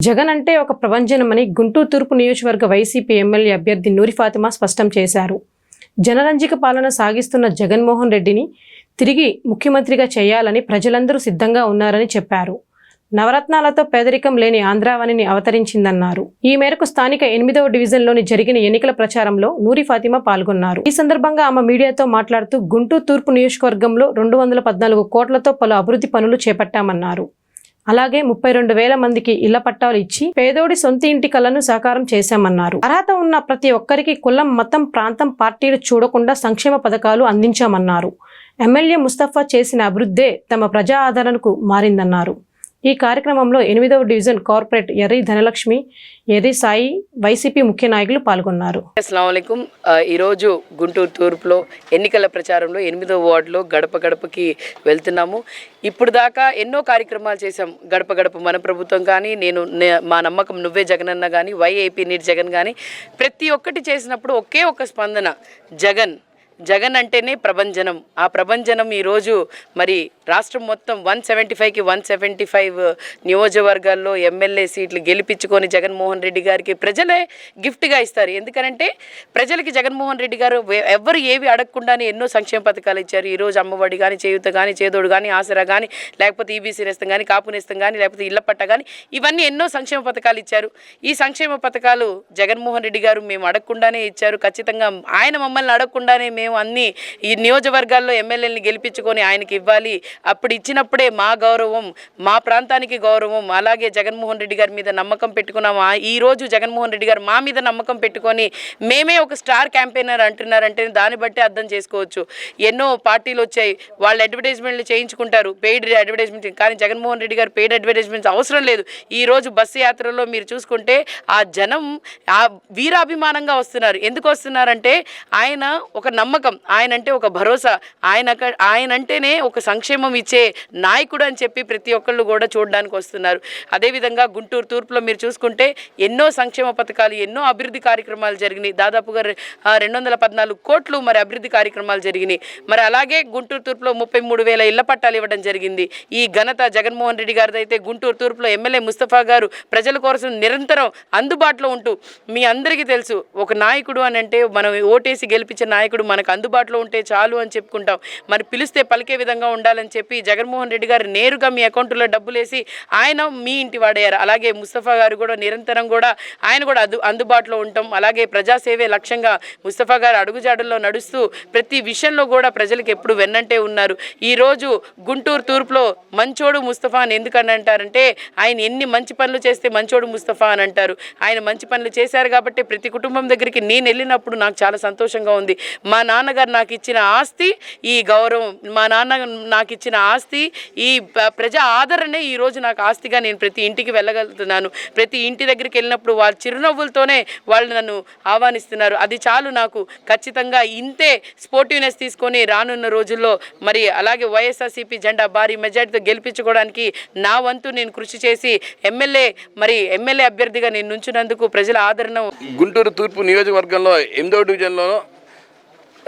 జగన్ అంటే ఒక ప్రభంజనమని గుంటూరు తూర్పు నియోజకవర్గ వైసీపీ ఎమ్మెల్యే అభ్యర్థి నూరి ఫాతిమా స్పష్టం చేశారు. జనరంజిక పాలన సాగిస్తున్న జగన్మోహన్ రెడ్డిని తిరిగి ముఖ్యమంత్రిగా చేయాలని ప్రజలందరూ సిద్ధంగా ఉన్నారని చెప్పారు. నవరత్నాలతో పేదరికం లేని ఆంధ్రావనిని అవతరించిందన్నారు. ఈ మేరకు స్థానిక ఎనిమిదవ డివిజన్లోని జరిగిన ఎన్నికల ప్రచారంలో నూరి ఫాతిమా పాల్గొన్నారు. ఈ సందర్భంగా ఆమె మీడియాతో మాట్లాడుతూ గుంటూరు తూర్పు నియోజకవర్గంలో రెండు వందల పద్నాలుగు కోట్లతో పలు అభివృద్ధి పనులు చేపట్టామన్నారు. అలాగే ముప్పై రెండు వేల మందికి ఇళ్ళ పట్టాలు ఇచ్చి పేదోడి సొంత ఇంటి కలను సాకారం చేశామన్నారు. అర్హత ఉన్న ప్రతి ఒక్కరికి కులం మతం ప్రాంతం పార్టీలు చూడకుండా సంక్షేమ పథకాలు అందించామన్నారు. ఎమ్మెల్యే ముస్తఫా చేసిన అభివృద్ధే తమ ప్రజా ఆదరణకు మారిందన్నారు. ఈ కార్యక్రమంలో ఎనిమిదవ డివిజన్ కార్పొరేట్ ఎర్రి ధనలక్ష్మి ఎర్రి సాయి వైసీపీ ముఖ్య నాయకులు పాల్గొన్నారు. అస్సలం ఈరోజు గుంటూరు తూర్పులో ఎన్నికల ప్రచారంలో ఎనిమిదో వార్డులో గడప గడపకి వెళ్తున్నాము. ఇప్పుడు దాకా ఎన్నో కార్యక్రమాలు చేశాం. గడప గడప మన ప్రభుత్వం కానీ నేను మా నమ్మకం నువ్వే జగనన్న కానీ వైఏపీ నీట్ జగన్ కానీ ప్రతి ఒక్కటి చేసినప్పుడు ఒకే ఒక స్పందన జగన్. జగన్ అంటేనే ప్రభంజనం. ఆ ప్రభంజనం ఈరోజు మరి రాష్ట్రం మొత్తం వన్ సెవెంటీ ఫైవ్కి వన్ సెవెంటీ ఫైవ్ నియోజకవర్గాల్లో ఎమ్మెల్యే సీట్లు గెలిపించుకొని జగన్మోహన్ రెడ్డి గారికి ప్రజలే గిఫ్ట్గా ఇస్తారు. ఎందుకనంటే ప్రజలకి జగన్మోహన్ రెడ్డి గారు ఎవరు ఎవ్వరు ఏవి అడగకుండానే ఎన్నో సంక్షేమ పథకాలు ఇచ్చారు. ఈరోజు అమ్మఒడి కానీ చేయుత కానీ చేదోడు కానీ ఆసరా కానీ లేకపోతే ఈబీసీ నేస్తం కానీ కాపు నేస్తం కానీ లేకపోతే ఇళ్ళ పట్ట కానీ ఇవన్నీ ఎన్నో సంక్షేమ పథకాలు ఇచ్చారు. ఈ సంక్షేమ పథకాలు జగన్మోహన్ రెడ్డి గారు మేము అడగకుండానే ఇచ్చారు. ఖచ్చితంగా ఆయన మమ్మల్ని అడగకుండానే మేము అన్ని ఈ నియోజకవర్గాల్లో ఎమ్మెల్యేని గెలిపించుకొని ఆయనకి ఇవ్వాలి. అప్పుడు ఇచ్చినప్పుడే మా గౌరవం మా ప్రాంతానికి గౌరవం అలాగే జగన్మోహన్ రెడ్డి గారి మీద నమ్మకం పెట్టుకున్నాము? ఈరోజు ఈ రోజు జగన్మోహన్ రెడ్డి గారు మా మీద నమ్మకం పెట్టుకొని మేమే ఒక స్టార్ క్యాంపెయినర్ అంటున్నారంటే దాన్ని బట్టి అర్థం చేసుకోవచ్చు. ఎన్నో పార్టీలు వచ్చాయి. వాళ్ళు అడ్వర్టైజ్మెంట్లు చేయించుకుంటారు. పెయిడ్ అడ్వర్టైజ్మెంట్ కానీ జగన్మోహన్ రెడ్డి గారు పెయిడ్ అడ్వర్టైజ్మెంట్స్ అవసరం లేదు. ఈ రోజు బస్సు యాత్రలో మీరు చూసుకుంటే ఆ జనం ఆ వీరాభిమానంగా వస్తున్నారు. ఎందుకు వస్తున్నారంటే ఆయన ఒక నమ్మకం ఆయన అంటే ఒక భరోసా. ఆయన ఆయన అంటేనే ఒక సంక్షేమం ఇచ్చే నాయకుడు అని చెప్పి ప్రతి ఒక్కళ్ళు కూడా చూడడానికి వస్తున్నారు. అదేవిధంగా గుంటూరు తూర్పులో మీరు చూసుకుంటే ఎన్నో సంక్షేమ పథకాలు ఎన్నో అభివృద్ధి కార్యక్రమాలు జరిగినాయి. దాదాపుగా రెండు వందల పద్నాలుగు కోట్లు మరి అభివృద్ధి కార్యక్రమాలు జరిగినాయి. మరి అలాగే గుంటూరు తూర్పులో ముప్పై మూడు వేల ఇళ్ళ పట్టాలు ఇవ్వడం జరిగింది. ఈ ఘనత జగన్మోహన్ రెడ్డి గారిది అయితే గుంటూరు తూర్పులో ఎమ్మెల్యే ముస్తఫా గారు ప్రజల కోసం నిరంతరం అందుబాటులో ఉంటూ మీ అందరికీ తెలుసు ఒక నాయకుడు అని అంటే మనం ఓటేసి గెలిపించే నాయకుడు మనకు అందుబాటులో ఉంటే చాలు అని చెప్పుకుంటాం. మరి పిలిస్తే పలికే విధంగా ఉండాలని చెప్పి జగన్మోహన్ రెడ్డి గారు నేరుగా మీ అకౌంట్లో డబ్బులు వేసి ఆయన మీ ఇంటి వాడయ్యారు. అలాగే ముస్తఫా గారు కూడా నిరంతరం కూడా ఆయన కూడా అదు అందుబాటులో ఉంటాం. అలాగే ప్రజాసేవే లక్ష్యంగా ముస్తఫా గారు అడుగుజాడల్లో నడుస్తూ ప్రతి విషయంలో కూడా ప్రజలకు ఎప్పుడు వెన్నంటే ఉన్నారు. ఈరోజు గుంటూరు తూర్పులో మంచోడు ముస్తఫా అని ఎందుకని అంటారంటే ఆయన ఎన్ని మంచి పనులు చేస్తే మంచోడు ముస్తఫా అని అంటారు. ఆయన మంచి పనులు చేశారు కాబట్టి ప్రతి కుటుంబం దగ్గరికి నేను వెళ్ళినప్పుడు నాకు చాలా సంతోషంగా ఉంది. మా నాన్నగారు నాకు ఇచ్చిన ఆస్తి ఈ గౌరవం మా నాన్న నాకు ఇచ్చిన ఆస్తి ఈ ప్రజా ఆదరణే ఈ రోజు నాకు ఆస్తిగా నేను ప్రతి ఇంటికి వెళ్ళగలుగుతున్నాను. ప్రతి ఇంటి దగ్గరికి వెళ్ళినప్పుడు వాళ్ళ చిరునవ్వులతోనే వాళ్ళు నన్ను ఆహ్వానిస్తున్నారు. అది చాలు నాకు ఖచ్చితంగా ఇంతే స్పోర్టివ్నెస్ తీసుకొని రానున్న రోజుల్లో మరి అలాగే వైఎస్ఆర్సీపీ జెండా భారీ మెజార్టీతో గెలిపించుకోవడానికి నా వంతు నేను కృషి చేసి ఎమ్మెల్యే మరి ఎమ్మెల్యే అభ్యర్థిగా నేను నుంచినందుకు ప్రజల ఆదరణ గుంటూరు తూర్పు నియోజకవర్గంలో ఎనిమిదో డివిజన్లో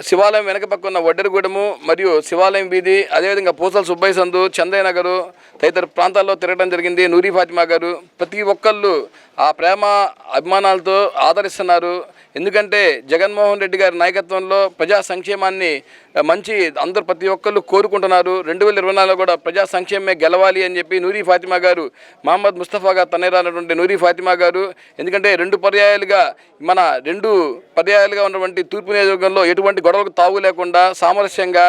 శివాలయం వెనక పక్క ఉన్న వడ్డెరగూడెము మరియు శివాలయం వీధి అదేవిధంగా పూసల సుబ్బయ్య సందు చందయ్య నగరు తదితర ప్రాంతాల్లో తిరగడం జరిగింది. నూరి ఫాతిమా గారు ప్రతి ఒక్కళ్ళు ఆ ప్రేమ అభిమానాలతో ఆదరిస్తున్నారు. ఎందుకంటే జగన్మోహన్ రెడ్డి గారి నాయకత్వంలో ప్రజా సంక్షేమాన్ని మంచి అందరు ప్రతి ఒక్కళ్ళు కోరుకుంటున్నారు. రెండు వేల ఇరవై నాలుగులో కూడా ప్రజా సంక్షేమమే గెలవాలి అని చెప్పి నూరి ఫాతిమా గారు మహమ్మద్ ముస్తఫా గారు తనేరానటువంటి నూరి ఫాతిమా గారు ఎందుకంటే రెండు పర్యాయాలుగా మన రెండు పర్యాయాలుగా ఉన్నటువంటి తూర్పు నియోజకవర్గంలో ఎటువంటి గొడవలకు తావు లేకుండా సామరస్యంగా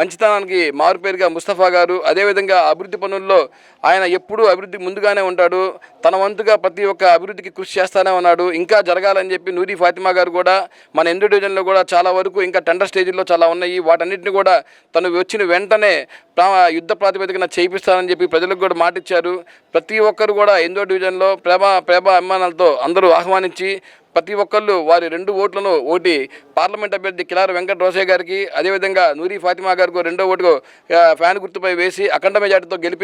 మంచితనానికి మారుపేరుగా ముస్తఫా గారు అదేవిధంగా అభివృద్ధి పనుల్లో ఆయన ఎప్పుడూ అభివృద్ధి ముందుగానే ఉంటాడు. తన వంతుగా ప్రతి ఒక్క అభివృద్ధికి కృషి చేస్తానే ఉన్నాడు. ఇంకా జరగాలని చెప్పి నూరి ఫాతిమా గారు కూడా మన ఎండు డివిజన్లో కూడా చాలా వరకు ఇంకా టెండర్ స్టేజ్లో చాలా ఉన్నాయి. వాటన్నిటిని కూడా తను వచ్చిన వెంటనే యుద్ధ ప్రాతిపదికన చేయిస్తానని చెప్పి ప్రజలకు కూడా మాటిచ్చారు. ప్రతి ఒక్కరు కూడా ఎందో డివిజన్లో ప్రేమ ప్రేమ అభిమానాలతో అందరూ ఆహ్వానించి ప్రతి ఒక్కళ్ళు వారి రెండు ఓట్లను ఓటి పార్లమెంట్ అభ్యర్థి కిలార వెంకట రోసయ్య గారికి అదేవిధంగా నూరి ఫాతిమా గారికి రెండో ఓటుకు ఫ్యాన్ గుర్తుపై వేసి అఖండ మెజార్టీతో గెలిపించారు